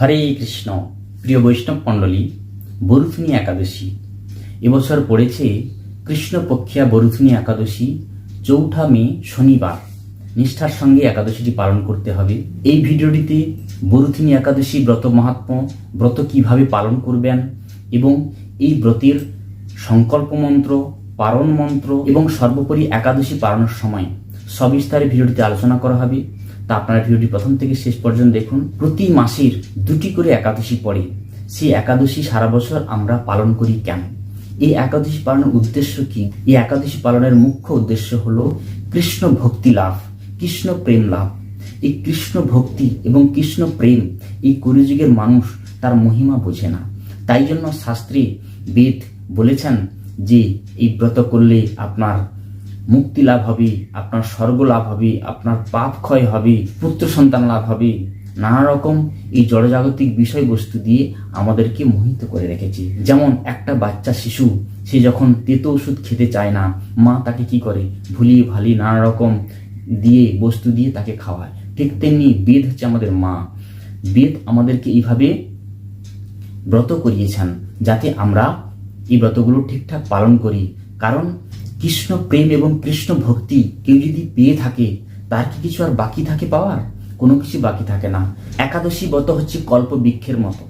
হরে কৃষ্ণ, প্রিয় বৈষ্ণব মণ্ডলী, বরুথুনি একাদশী। এবছর পড়েছে কৃষ্ণপক্ষিয়া বরুথুনি একাদশী, চৌঠা মে শনিবার। নিষ্ঠার সঙ্গে একাদশীটি পালন করতে হবে। এই ভিডিওটিতে বরুথিনী একাদশী ব্রত মাহাত্ম্য, ব্রত কীভাবে পালন করবেন এবং এই ব্রতের সংকল্প মন্ত্র পারণ মন্ত্র এবং সর্বোপরি একাদশী পালনের সময় সবিস্তারে ভিডিওটিতে আলোচনা করা হবে। তা আপনারা ভিডিওটি প্রথম থেকে শেষ পর্যন্ত দেখুন। প্রতি মাসের দুটি করে একাদশী পড়ে। সেই একাদশী সারা বছর আমরা পালন করি কেন? এই একাদশী পালনের উদ্দেশ্য কি? এই একাদশী পালনের মুখ্য উদ্দেশ্য হলো কৃষ্ণ ভক্তি লাভ, কৃষ্ণ প্রেম লাভ। এই কৃষ্ণ ভক্তি এবং কৃষ্ণ প্রেম এই কলিযুগের মানুষ তার মহিমা বোঝে না। তাই জন্য শাস্ত্রে বেদ বলেছেন যে এই ব্রত করলে আপনার মুক্তি লাভ হবে, আপনার স্বর্গ লাভ হবে, আপনার পাপ ক্ষয় হবে, পুত্র সন্তান লাভ হবে। নানা রকম এই জড়জাগতিক বিষয়বস্তু দিয়ে আমাদেরকে মোহিত করে রেখেছে। যেমন একটা বাচ্চা শিশু, সে যখন তেতো ওষুধ খেতে চায় না, মা তাকে কি করে? ভুলিয়ে ভালিয়ে নানা রকম দিয়ে, বস্তু দিয়ে তাকে খাওয়ায়। ঠিক তেমনি বেদ হচ্ছে আমাদের মা। বেদ আমাদেরকে এইভাবে ব্রত করিয়েছেন, যাতে আমরা এই ব্রতগুলো ঠিকঠাক পালন করি। কারণ কৃষ্ণ প্রেম এবং কৃষ্ণ ভক্তি কেউ যদি পেয়ে থাকে, তার কি কিছু আর বাকি থাকে পাওয়ার? কোনো কিছু বাকি থাকে না। একাদশী ব্রত হচ্ছে কল্প বৃক্ষের মতো।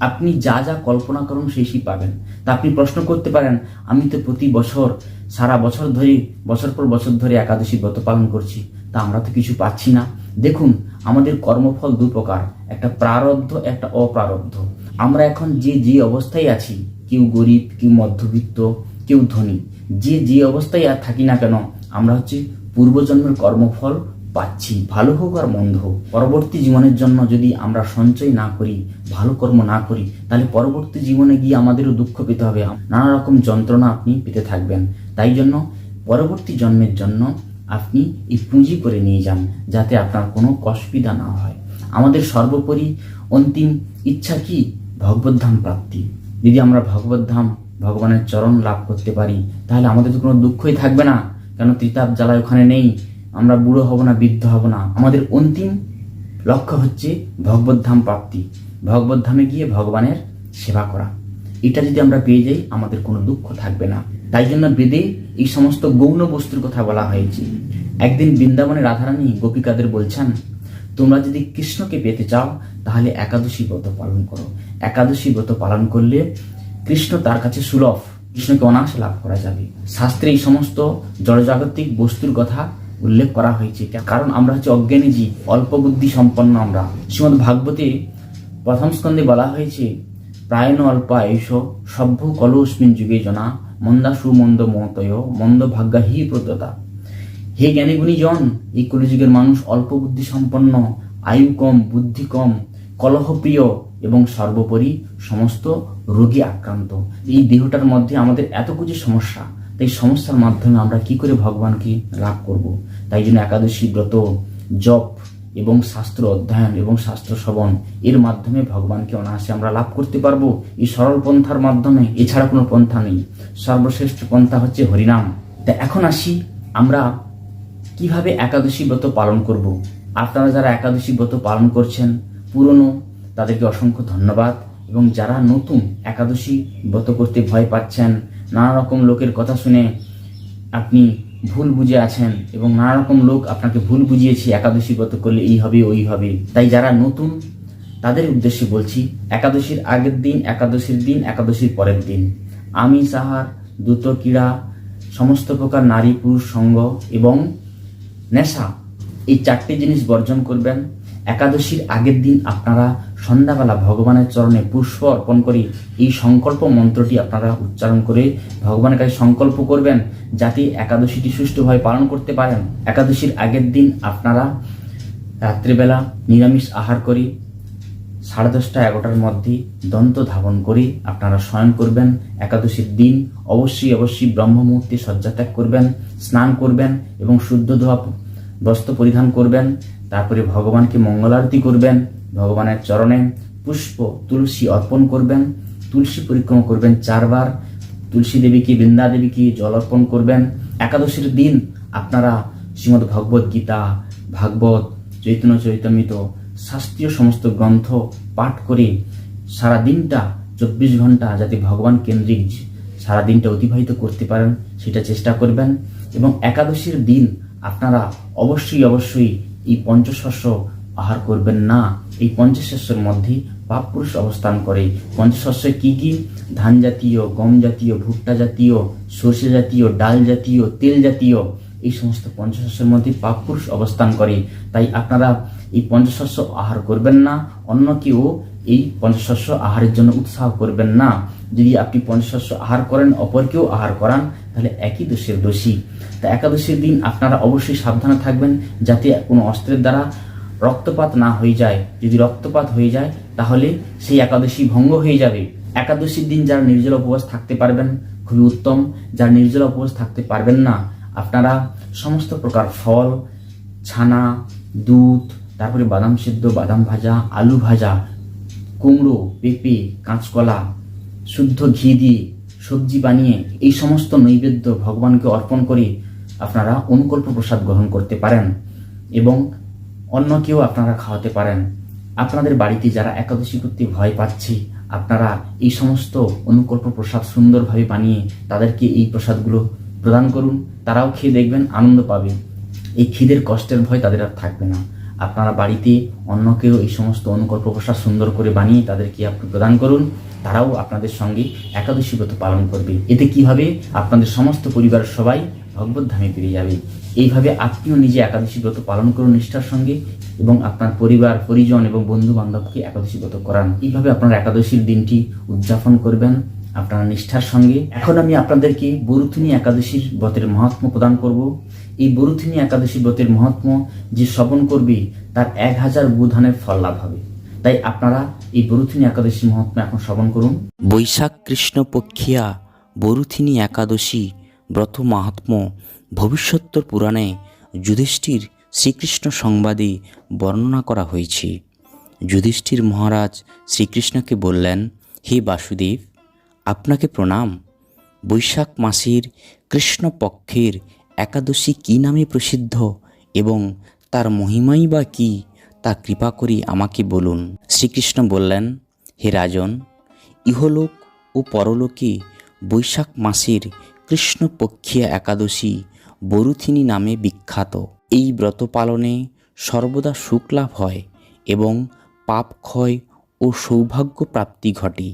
আপনি যা যা কল্পনা করুন, সেই পাবেন। তা আপনি প্রশ্ন করতে পারেন, আমি তো প্রতি বছর, সারা বছর ধরে, বছর পর বছর ধরে একাদশী ব্রত পালন করছি, তা আমরা তো কিছু পাচ্ছি না। দেখুন, আমাদের কর্মফল দু প্রকার, একটা প্রারব্ধ, একটা অপ্রারব্ধ। আমরা এখন যে যে অবস্থায় আছি, কেউ গরিব, কেউ মধ্যবিত্ত, কেউ ধনী যে যে অবস্থায় আর থাকি না কেন, আমরা হচ্ছে পূর্বজন্মের কর্মফল পাচ্ছি। ভালো হোক আর মন্দ হোক। পরবর্তী জীবনের জন্য যদি আমরা সঞ্চয় না করি, ভালো কর্ম না করি, তাহলে পরবর্তী জীবনে গিয়ে আমাদেরও দুঃখ পেতে হবে। নানা রকম যন্ত্রণা আপনি পেতে থাকবেন। তাই জন্য পরবর্তী জন্মের জন্য আপনি এই পুঁজি করে নিয়ে যান, যাতে আপনার কোনো অসুবিধা না হয়। আমাদের সর্বোপরি অন্তিম ইচ্ছা কি? ভগবদ্ধাম প্রাপ্তি। যদি আমরা ভগবদ্ধাম ভগবানের চরণ লাভ করতে পারি। তাহলে আমাদের তো কোনো দুঃখই থাকবে না। কেন ত্রিতাপ জ্বালায় ওখানে নেই? আমরা বুড়ো হব না, বৃদ্ধ হব না। আমাদের অন্তিম লক্ষ্য হচ্ছে ভগবদ্ধাম প্রাপ্তি। ভগবদ্ধামে গিয়ে ভগবানের সেবা করা। এটা যদি আমরা পেয়ে যাই, আমাদের কোনো দুঃখ থাকবে না। তাই জন্য বেদে এই সমস্ত গৌণ বস্তুর কথা বলা হয়েছে। একদিন বৃন্দাবনে রাধারানী গোপিকাদের বলছেন, তোমরা যদি কৃষ্ণকে পেতে চাও, তাহলে একাদশী ব্রত পালন করো। একাদশী ব্রত পালন করলে কৃষ্ণ তার কাছে সুলভ। কৃষ্ণকে অনায়াসে লাভ করা যাবে। শাস্ত্রে এই সমস্ত জড়জাগতিক বস্তুর কথা উল্লেখ করা হয়েছে। কারণ আমরা হচ্ছে অজ্ঞানী জীব, অল্প বুদ্ধি সম্পন্ন আমরা। শ্রীমদ ভাগবতে প্রথম স্কন্ধে বলা হয়েছে, প্রায়ণ অল্প আয়ুষ সভ্য কলস্মিন যুগে জনা, মন্দা সুমন্দ মতয় মন্দ ভাগ্যা হি প্রদতা হে জ্ঞানীগুণী জন এই কলিযুগের মানুষ অল্প বুদ্ধি সম্পন্ন, আয়ু কম, বুদ্ধি কম কলহপ্রিয় এবং সর্বোপরি সমস্ত রোগী আক্রান্ত। এই দেহটার মধ্যে আমাদের এত কিছু সমস্যা, তাই সমস্যার মাধ্যমে আমরা কি করে ভগবানকে লাভ করব? তাই জন্য একাদশী ব্রত, জপ এবং শাস্ত্র অধ্যয়ন এবং শাস্ত্র শ্রবণ, এর মাধ্যমে ভগবানকে অনায়াসে আমরা লাভ করতে পারব। এই সরল পন্থার মাধ্যমে এছাড়া কোনো পন্থা নেই। সর্বশ্রেষ্ঠ পন্থা হচ্ছে হরিনাম। তা এখন আসি আমরা কীভাবে একাদশী ব্রত পালন করব? আপনারা যারা একাদশী ব্রত পালন করছেন, পুরনো তাদেরকে অসংখ্য ধন্যবাদ এবং যারা নতুন একাদশী ব্রত করতে ভয় পাচ্ছেন নানা রকম লোকের কথা শুনে আপনি ভুল বুঝে আছেন এবং নানা রকম লোক আপনাকে ভুল বুঝিয়েছে, একাদশী ব্রত করলে এই হবে, ওই হবে। তাই যারা নতুন, তাদের উদ্দেশ্যে বলছি, একাদশীর আগের দিন, একাদশীর দিন, একাদশীর পরের দিন। আমি, সাহার দ্রুত ক্রীড়া, সমস্ত প্রকার নারী, পুরুষ, সঙ্গ এবং নেশা, এই চারটি জিনিস বর্জন করবেন। একাদশীর আগের দিন আপনারা সন্ধ্যাবেলা ভগবানের চরণে পুষ্প অর্পণ করে এই সংকল্প মন্ত্রটি আপনারা উচ্চারণ করে ভগবানের কাছে সংকল্প করবেন যাতে একাদশীটি সুষ্ঠুভাবে পালন করতে পারেন। একাদশীর আগের দিন আপনারা রাত্রিবেলা নিরামিষ আহার করে সাড়ে দশটা এগারোটার মধ্যে দন্ত ধাবন করে আপনারা শয়ন করবেন। একাদশীর দিন অবশ্যই অবশ্যই ব্রহ্ম মুহূর্তে শয্যা ত্যাগ করবেন, স্নান করবেন এবং শুদ্ধ ধোয়া বস্ত্র পরিধান করবেন। তারপরে ভগবানকে মঙ্গলারতি করবেন, ভগবানের চরণে পুষ্প, তুলসী অর্পণ করবেন, তুলসী পরিক্রমা করবেন চারবার, তুলসী দেবীকে, বৃন্দা দেবীকে জল অর্পণ করবেন। একাদশীর দিন আপনারা শ্রীমদ ভগবত গীতা, ভাগবত, চৈতন্য চৈতমিত, শাস্ত্রীয় সমস্ত গ্রন্থ পাঠ করে সারা দিনটা চব্বিশ ঘণ্টা যাতে ভগবান কেন্দ্রিক সারা দিনটা অতিবাহিত করতে পারেন, সেটা চেষ্টা করবেন। এবং একাদশীর দিন আপনারা অবশ্যই অবশ্যই এই পঞ্চশস্য আহার করবেন না। এই পঞ্চশস্যের মধ্যে পাপ পুরুষ অবস্থান করে। পঞ্চশস্যে কি কি? ধান জাতীয়, গম জাতীয়, ভুট্টা জাতীয়, সর্ষে জাতীয়, ডাল জাতীয়, তেল জাতীয়, এই সমস্ত পঞ্চশস্যের মধ্যে পাপ পুরুষ অবস্থান করে। তাই আপনারা এই পঞ্চশস্য আহার করবেন না, অন্য কেউ এই পঞ্চশস্য আহারের জন্য উৎসাহ করবেন না। যদি আপনি পঞ্চশস্য আহার করেন অপরকেও আহার করান তাহলে একই দোষের দোষী। তা একাদশীর দিন আপনারা অবশ্যই সাবধানে থাকবেন যাতে কোনো অস্ত্রের দ্বারা রক্তপাত না হয়ে যায়। যদি রক্তপাত হয়ে যায়, তাহলে সেই একাদশী ভঙ্গ হয়ে যাবে। একাদশীর দিন যারা নির্জল উপবাস থাকতে পারবেন, খুবই উত্তম। যারা নির্জল উপবাস থাকতে পারবেন না, আপনারা সমস্ত প্রকার ফল, ছানা, দুধ, তারপরে বাদাম সিদ্ধ, বাদাম ভাজা, আলু ভাজা, কুমড়ো, পেঁপে, কাঁচকলা, শুদ্ধ ঘি দিয়ে সবজি বানিয়ে এই সমস্ত নৈবেদ্য ভগবানকে অর্পণ করে আপনারা অনুকল্প প্রসাদ গ্রহণ করতে পারেন এবং অন্য কেউ আপনারা খাওয়াতে পারেন। আপনাদের বাড়িতে যারা একাদশী করতে ভয় পাচ্ছে, আপনারা এই সমস্ত অনুকল্প প্রসাদ সুন্দরভাবে বানিয়ে তাদেরকে এই প্রসাদগুলো প্রদান করুন। তারাও খেয়ে দেখবেন, আনন্দ পাবে। এই খিদের কষ্টের ভয় তাদের আর থাকবে না। আপনারা বাড়িতে অন্যকেও এই সমস্ত অনুকল্প প্রসাদ সুন্দর করে বানিয়ে তাদেরকে আপনি প্রদান করুন, তারাও আপনাদের সঙ্গে একাদশী ব্রত পালন করবে। এতে কি হবে? আপনাদের সমস্ত পরিবারের সবাই ভগবত ধামে ফিরে যাবে। এইভাবে আপনিও নিজে একাদশী ব্রত পালন করুন নিষ্ঠার সঙ্গে এবং আপনার পরিবার, পরিজন এবং বন্ধু বান্ধবকে একাদশী ব্রত করান। এইভাবে আপনারা একাদশীর দিনটি উদযাপন করবেন আপনারা নিষ্ঠার সঙ্গে। এখন আমি আপনাদেরকে বরুথিনী একাদশীর ব্রতের মহাত্ম প্রদান করব। এই বরুথিনী একাদশী ব্রতের মহাত্ম যে শ্রবণ করবে, তার এক হাজার বুধানের ফল লাভ হবে। তাই আপনারা এই বরুথিনী একাদশী মহাত্ম এখন শ্রবণ করুন। বৈশাখ কৃষ্ণপক্ষিয়া বরুথিনী একাদশী ব্রত মাহাত্ম ভবিষ্যত্তর পুরাণে যুধিষ্ঠির শ্রীকৃষ্ণ সংবাদে বর্ণনা করা হয়েছে। যুধিষ্ঠির মহারাজ শ্রীকৃষ্ণকে বললেন, হে বাসুদেব, আপনাকে প্রণাম। বৈশাখ মাসের কৃষ্ণপক্ষের একাদশী কী নামে প্রসিদ্ধ এবং তার মহিমাই বা কী, তা কৃপা করে আমাকে বলুন। শ্রীকৃষ্ণ বললেন, হে রাজন, ইহলোক ও পরলোকে বৈশাখ মাসের কৃষ্ণপক্ষিয়া একাদশী বরুথিনী নামে বিখ্যাত। এই ব্রত পালনে সর্বদা সুখ লাভ হয় এবং পাপ ক্ষয় ও সৌভাগ্য প্রাপ্তি ঘটে।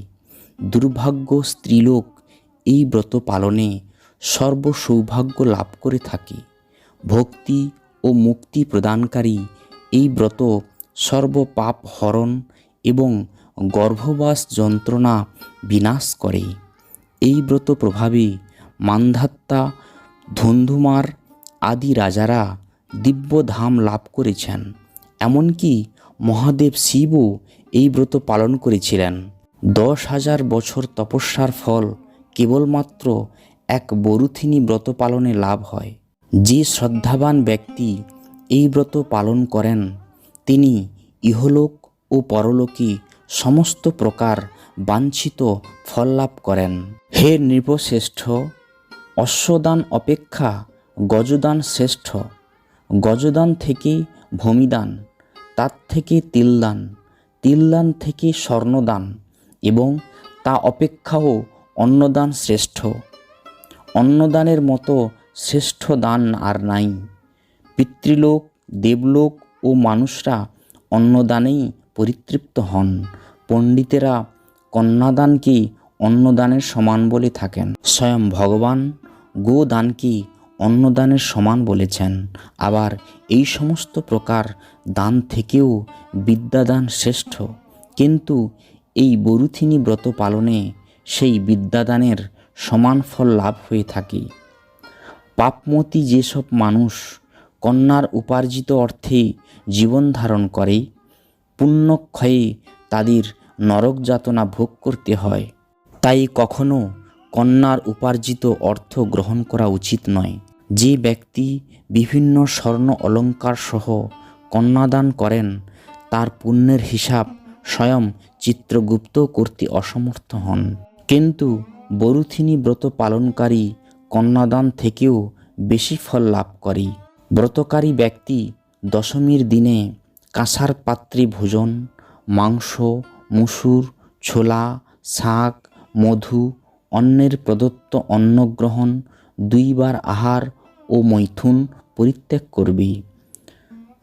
দুর্ভাগ্য স্ত্রীলোক এই ব্রত পালনে সর্ব সৌভাগ্য লাভ করে থাকে। ভক্তি ও মুক্তি প্রদানকারী এই ব্রত সর্বপাপ হরণ এবং গর্ভবাস যন্ত্রণা বিনাশ করে। এই ব্রত প্রভাবে মান্ধাত্তা, ধন্ধুমার আদি রাজারা দিব্য ধাম লাভ করেছেন। এমনকি মহাদেব শিবও এই ব্রত পালন করেছিলেন। দশ হাজার বছর তপস্যার ফল কেবলমাত্র এক বরুথিনী ব্রত পালনে লাভ হয়। যে শ্রদ্ধাবান ব্যক্তি এই ব্রত পালন করেন, তিনি ইহলোক ও পরলোকে সমস্ত প্রকার বাঞ্ছিত ফল লাভ করেন। হে নৃপশ্রেষ্ঠ, অশ্বদান অপেক্ষা গজদান শ্রেষ্ঠ। গজদান থেকে ভূমিদান, তার থেকে তিলদান তিলদান থেকে স্বর্ণদান এবং তা অপেক্ষাও অন্নদান শ্রেষ্ঠ। অন্নদানের মতো শ্রেষ্ঠ দান আর নাই। পিতৃলোক, দেবলোক ও মানুষরা অন্নদানেই পরিতৃপ্ত হন। পণ্ডিতেরা কন্যাদানকে অন্নদানের সমান বলে থাকেন। স্বয়ং ভগবান গোদানকে অন্নদানের সমান বলেছেন। আবার এই সমস্ত প্রকার দান থেকেও বিদ্যাদান শ্রেষ্ঠ। কিন্তু এই বরুথিনী ব্রত পালনে সেই বিদ্যাদানের সমান ফল লাভ হয়ে থাকে। পাপমতি যেসব মানুষ কন্যার উপার্জিত অর্থে জীবন ধারণ করে, পুণ্যক্ষয়ে তাদের নরক যাতনা ভোগ করতে হয়। তাই কখনো কন্যার উপার্জিত অর্থ গ্রহণ করা উচিত নয়। যে ব্যক্তি বিভিন্ন স্বর্ণ অলঙ্কার সহ কন্যাদান করেন, তার পুণ্যের হিসাব স্বয়ং চিত্রগুপ্ত করতে অসমর্থ হন। কিন্তু বরুথিনী ব্রত পালনকারী কন্যাদান থেকেও বেশি ফল লাভ করে। ব্রতকারী ব্যক্তি দশমীর দিনে কাঁসার পাত্রে ভোজন, মাংস, মুসুর, ছোলা, শাক, মধু অন্যের প্রদত্ত অন্ন গ্রহণ দুইবার আহার ও মৈথুন পরিত্যাগ করবি।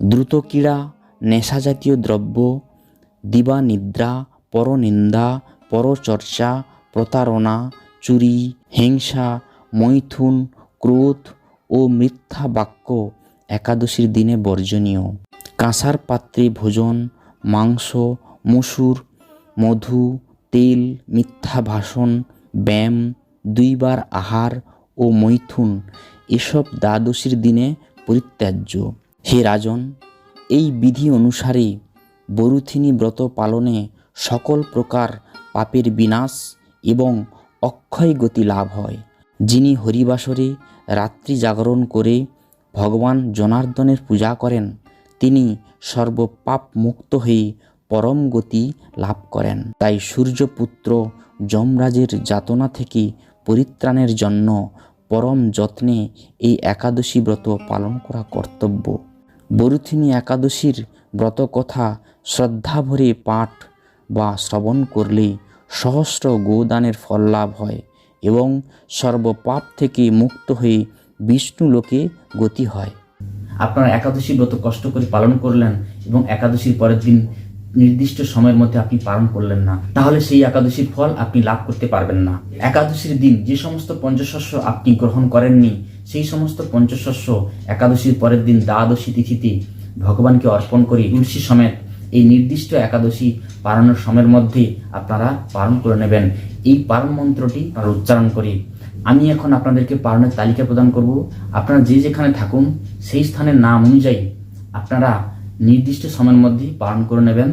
দ্রুত ক্রীড়া নেশাজাতীয় দ্রব্য, দিবানিদ্রা, পরনিন্দা, পরচর্চা প্রতারণা, চুরি, হিংসা, মৈথুন, ক্রোধ ও মিথ্যা বাক্য একাদশীর দিনে বর্জনীয়। কাঁসার পাত্রে ভোজন, মাংস, মসুর, মধু, তেল, মিথ্যা ভাষণ, ব্যায়াম, দুইবার আহার ও মৈথুন এসব দ্বাদশীর দিনে পরিত্যাজ্য। হে রাজন, এই বিধি অনুসারে বরুথিনী ব্রত পালনে সকল প্রকার পাপের বিনাশ এবং অক্ষয় গতি লাভ হয়। যিনি হরিবাসরে রাত্রি জাগরণ করে ভগবান জনার্দনের পূজা করেন, তিনি সর্বপাপ মুক্ত হয়ে পরম গতি লাভ করেন। তাই সূর্যপুত্র যমরাজের যাতনা থেকে পরিত্রাণের জন্য পরম যত্নে এই একাদশী ব্রত পালন করা কর্তব্য। বরুথিনী একাদশীর ব্রত কথা শ্রদ্ধাভরে পাঠ বা শ্রবণ করলে সহস্র গোদানের ফল লাভ হয় এবং সর্বপাপ থেকে মুক্ত হয়ে বিষ্ণু লোকে গতি হয়। আপনারা একাদশী ব্রত কষ্ট করে পালন করলেন এবং একাদশীর পরের দিন নির্দিষ্ট সময়ের মধ্যে আপনি পালন করলেন না, তাহলে সেই একাদশীর ফল আপনি লাভ করতে পারবেন না। একাদশীর দিন যে সমস্ত পঞ্চশস্য আপনি গ্রহণ করেননি, সেই সমস্ত পঞ্চশস্য একাদশীর পরের দিন দ্বাদশী তিথিতে ভগবানকে অর্পণ করে তুলসী সমেত এই নির্দিষ্ট একাদশী পালনের সময়ের মধ্যে আপনারা পালন করে নেবেন। এই পালন মন্ত্রটি আপনারা উচ্চারণ করি। আমি এখন আপনাদেরকে পালনের তালিকা প্রদান করব। আপনারা যে যেখানে থাকুন, সেই স্থানের নাম অনুযায়ী আপনারা নির্দিষ্ট সময়ের মধ্যে পালন করে নেবেন।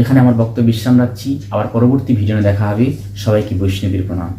এখানে আমার বক্তব্য বিশ্রাম রাখছি। আবার পরবর্তী ভিডিও দেখা হবে। সবাইকে বৈষ্ণবীর প্রণাম।